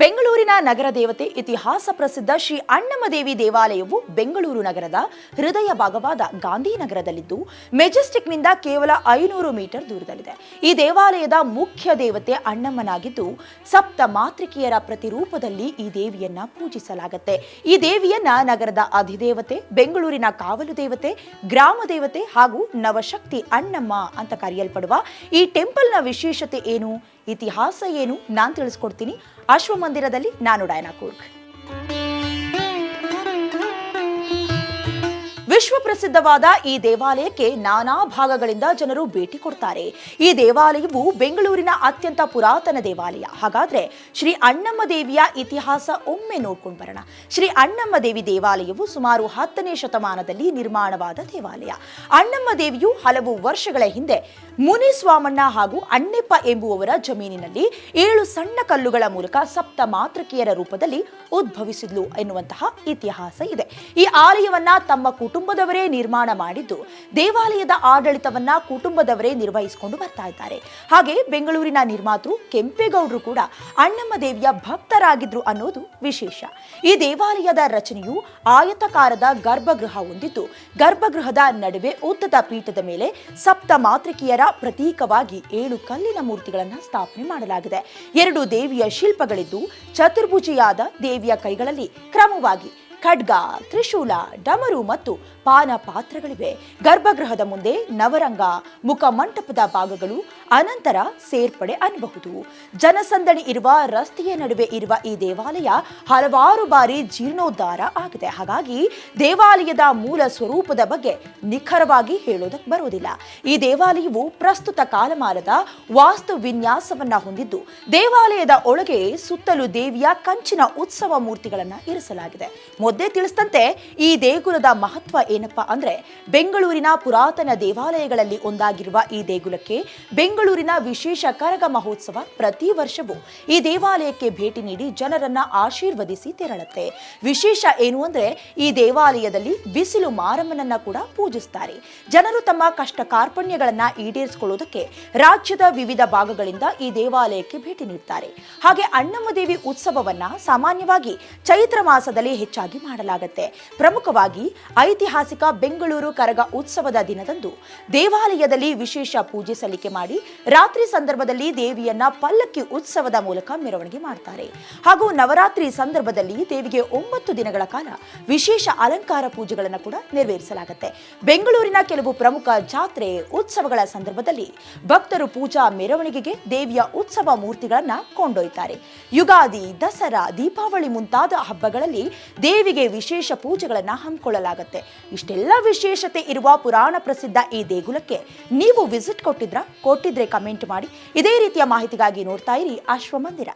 ಬೆಂಗಳೂರಿನ ನಗರ ದೇವತೆ, ಇತಿಹಾಸ ಪ್ರಸಿದ್ಧ ಶ್ರೀ ಅಣ್ಣಮ್ಮದೇವಿ ದೇವಾಲಯವು ಬೆಂಗಳೂರು ನಗರದ ಹೃದಯ ಭಾಗವಾದ ಗಾಂಧಿನಗರದಲ್ಲಿದ್ದು ಮೆಜೆಸ್ಟಿಕ್ನಿಂದ ಕೇವಲ ಐನೂರು ಮೀಟರ್ ದೂರದಲ್ಲಿದೆ. ಈ ದೇವಾಲಯದ ಮುಖ್ಯ ದೇವತೆ ಅಣ್ಣಮ್ಮನಾಗಿದ್ದು, ಸಪ್ತ ಮಾತೃಕೆಯರ ಪ್ರತಿರೂಪದಲ್ಲಿ ಈ ದೇವಿಯನ್ನ ಪೂಜಿಸಲಾಗುತ್ತೆ. ಈ ದೇವಿಯನ್ನ ನಗರದ ಅಧಿದೇವತೆ, ಬೆಂಗಳೂರಿನ ಕಾವಲು ದೇವತೆ, ಗ್ರಾಮ ದೇವತೆ ಹಾಗೂ ನವಶಕ್ತಿ ಅಣ್ಣಮ್ಮ ಅಂತ ಕರೆಯಲ್ಪಡುವ ಈ ಟೆಂಪಲ್ನ ವಿಶೇಷತೆ ಏನು? ಇತಿಹಾಸ ಏನು ನಾನು ತಿಳಿಸ್ಕೊಡ್ತೀನಿ. ಅಶ್ವಮಂದಿರದಲ್ಲಿ ನಾನು ಡಯನಾ ಕೂರ್ಗ್. ವಿಶ್ವ ಪ್ರಸಿದ್ಧವಾದ ಈ ದೇವಾಲಯಕ್ಕೆ ನಾನಾ ಭಾಗಗಳಿಂದ ಜನರು ಭೇಟಿ ಕೊಡ್ತಾರೆ. ಈ ದೇವಾಲಯವು ಬೆಂಗಳೂರಿನ ಅತ್ಯಂತ ಪುರಾತನ ದೇವಾಲಯ. ಹಾಗಾದ್ರೆ ಶ್ರೀ ಅಣ್ಣಮ್ಮ ದೇವಿಯ ಇತಿಹಾಸ ಒಮ್ಮೆ ನೋಡ್ಕೊಂಡು ಬರೋಣ. ಶ್ರೀ ಅಣ್ಣಮ್ಮ ದೇವಿ ದೇವಾಲಯವು ಸುಮಾರು ಹತ್ತನೇ ಶತಮಾನದಲ್ಲಿ ನಿರ್ಮಾಣವಾದ ದೇವಾಲಯ. ಅಣ್ಣಮ್ಮ ದೇವಿಯು ಹಲವು ವರ್ಷಗಳ ಹಿಂದೆ ಮುನಿ ಸ್ವಾಮಣ್ಣ ಹಾಗೂ ಅಣ್ಣೆಪ್ಪ ಎಂಬುವವರ ಜಮೀನಿನಲ್ಲಿ ಏಳು ಸಣ್ಣ ಕಲ್ಲುಗಳ ಮೂಲಕ ಸಪ್ತ ಮಾತೃಕೆಯರ ರೂಪದಲ್ಲಿ ಉದ್ಭವಿಸಿದ್ಲು ಎನ್ನುವಂತಹ ಇತಿಹಾಸ ಇದೆ. ಈ ಆಲಯವನ್ನ ತಮ್ಮ ಕುಟುಂಬದವರೇ ನಿರ್ಮಾಣ ಮಾಡಿದ್ದು, ದೇವಾಲಯದ ಆಡಳಿತವನ್ನ ಕುಟುಂಬದವರೇ ನಿರ್ವಹಿಸಿಕೊಂಡು ಬರ್ತಾ ಇದ್ದಾರೆ. ಹಾಗೆ ಬೆಂಗಳೂರಿನ ನಿರ್ಮಾತೃ ಕೆಂಪೇಗೌಡರು ಕೂಡ ಅಣ್ಣಮ್ಮ ದೇವಿಯ ಭಕ್ತರಾಗಿದ್ರು ಅನ್ನೋದು ವಿಶೇಷ. ಈ ದೇವಾಲಯದ ರಚನೆಯು ಆಯತಕಾರದ ಗರ್ಭಗೃಹ ಹೊಂದಿದ್ದು, ಗರ್ಭಗೃಹದ ನಡುವೆ ಉದ್ದದ ಪೀಠದ ಮೇಲೆ ಸಪ್ತ ಮಾತೃಕಿಯರ ಪ್ರತೀಕವಾಗಿ ಏಳು ಕಲ್ಲಿನ ಮೂರ್ತಿಗಳನ್ನು ಸ್ಥಾಪನೆ ಮಾಡಲಾಗಿದೆ. ಎರಡು ದೇವಿಯ ಶಿಲ್ಪಗಳಿದ್ದು, ಚತುರ್ಭುಜಿಯಾದ ದೇವಿಯ ಕೈಗಳಲ್ಲಿ ಕ್ರಮವಾಗಿ ಖಡ್ಗ ತ್ರಿಶೂಲ ಡಮರು ಮತ್ತು ಪಾನ ಪಾತ್ರಗಳಿವೆ ಗರ್ಭಗೃಹದ ಮುಂದೆ ನವರಂಗ ಮುಖ ಮಂಟಪದ ಭಾಗಗಳು ಅನಂತರ ಸೇರ್ಪಡೆ ಅನ್ನಬಹುದು ಜನಸಂದಣಿ ಇರುವ, ರಸ್ತೆಯ ನಡುವೆ ಇರುವ ಈ ದೇವಾಲಯ ಹಲವಾರು ಬಾರಿ ಜೀರ್ಣೋದ್ಧಾರ ಆಗಿದೆ. ಹಾಗಾಗಿ ದೇವಾಲಯದ ಮೂಲ ಸ್ವರೂಪದ ಬಗ್ಗೆ ನಿಖರವಾಗಿ ಹೇಳೋದಕ್ಕೆ ಬರುವುದಿಲ್ಲ. ಈ ದೇವಾಲಯವು ಪ್ರಸ್ತುತ ಕಾಲಮಾನದ ವಾಸ್ತು ವಿನ್ಯಾಸವನ್ನ ಹೊಂದಿದ್ದು, ದೇವಾಲಯದ ಒಳಗೆ ಸುತ್ತಲೂ ದೇವಿಯ ಕಂಚಿನ ಉತ್ಸವ ಮೂರ್ತಿಗಳನ್ನ ಇರಿಸಲಾಗಿದೆ. ಮೊದಲೇ ತಿಳಿಸಿದಂತೆ ಈ ದೇಗುಲದ ಮಹತ್ವ ಏನಪ್ಪಾ ಅಂದ್ರೆ, ಬೆಂಗಳೂರಿನ ಪುರಾತನ ದೇವಾಲಯಗಳಲ್ಲಿ ಒಂದಾಗಿರುವ ಈ ದೇಗುಲಕ್ಕೆ ಬೆಂಗಳೂರಿನ ವಿಶೇಷ ಕರಗ ಮಹೋತ್ಸವ ಪ್ರತಿ ವರ್ಷವೂ ಈ ದೇವಾಲಯಕ್ಕೆ ಭೇಟಿ ನೀಡಿ ಜನರನ್ನ ಆಶೀರ್ವದಿಸಿ ತೆರಳುತ್ತೆ. ವಿಶೇಷ ಏನು ಅಂದ್ರೆ ಈ ದೇವಾಲಯದಲ್ಲಿ ಬಿಸಿಲು ಮಾರಮ್ಮನನ್ನ ಕೂಡ ಪೂಜಿಸ್ತಾರೆ. ಜನರು ತಮ್ಮ ಕಷ್ಟ ಕಾರ್ಪಣ್ಯಗಳನ್ನ ಈಡೇರಿಸಿಕೊಳ್ಳುವುದಕ್ಕೆ ರಾಜ್ಯದ ವಿವಿಧ ಭಾಗಗಳಿಂದ ಈ ದೇವಾಲಯಕ್ಕೆ ಭೇಟಿ ನೀಡುತ್ತಾರೆ ಹಾಗೆ ಅಣ್ಣಮ್ಮ ದೇವಿ ಉತ್ಸವವನ್ನ ಸಾಮಾನ್ಯವಾಗಿ ಚೈತ್ರ ಮಾಸದಲ್ಲಿ ಹೆಚ್ಚಾಗಿ ಮಾಡಲಾಗುತ್ತೆ. ಪ್ರಮುಖವಾಗಿ ಐತಿಹಾಸಿಕ ಬೆಂಗಳೂರು ಕರಗ ಉತ್ಸವದ ದಿನದಂದು ದೇವಾಲಯದಲ್ಲಿ ವಿಶೇಷ ಪೂಜೆ ಸಲ್ಲಿಕೆ ಮಾಡಿ ರಾತ್ರಿ ಸಂದರ್ಭದಲ್ಲಿ ದೇವಿಯನ್ನ ಪಲ್ಲಕ್ಕಿ ಉತ್ಸವದ ಮೂಲಕ ಮೆರವಣಿಗೆ ಮಾಡ್ತಾರೆ. ಹಾಗೂ ನವರಾತ್ರಿ ಸಂದರ್ಭದಲ್ಲಿ ದೇವಿಗೆ ಒಂಬತ್ತು ದಿನಗಳ ಕಾಲ ವಿಶೇಷ ಅಲಂಕಾರ ಪೂಜೆಗಳನ್ನು ಕೂಡ ನೆರವೇರಿಸಲಾಗುತ್ತೆ. ಬೆಂಗಳೂರಿನ ಕೆಲವು ಪ್ರಮುಖ ಜಾತ್ರೆ ಉತ್ಸವಗಳ ಸಂದರ್ಭದಲ್ಲಿ ಭಕ್ತರು ಪೂಜಾ ಮೆರವಣಿಗೆಗೆ ದೇವಿಯ ಉತ್ಸವ ಮೂರ್ತಿಗಳನ್ನ ಕೊಂಡೊಯ್ತಾರೆ. ಯುಗಾದಿ, ದಸರಾ, ದೀಪಾವಳಿ ಮುಂತಾದ ಹಬ್ಬಗಳಲ್ಲಿ ದೇವಿಗೆ ವಿಶೇಷ ಪೂಜೆಗಳನ್ನ ಹಮ್ಮಿಕೊಳ್ಳಲಾಗುತ್ತೆ. ಇಷ್ಟೆಲ್ಲ ವಿಶೇಷತೆ ಇರುವ ಪುರಾಣ ಪ್ರಸಿದ್ಧ ಈ ದೇಗುಲಕ್ಕೆ ನೀವು ವಿಸಿಟ್ ಕೊಟ್ಟಿದ್ರ? ಕೊಟ್ಟಿದ್ರೆ ಕಮೆಂಟ್ ಮಾಡಿ. ಇದೇ ರೀತಿಯ ಮಾಹಿತಿಗಾಗಿ ನೋಡ್ತಾ ಇರಿ ಅಶ್ವಮಂದಿರ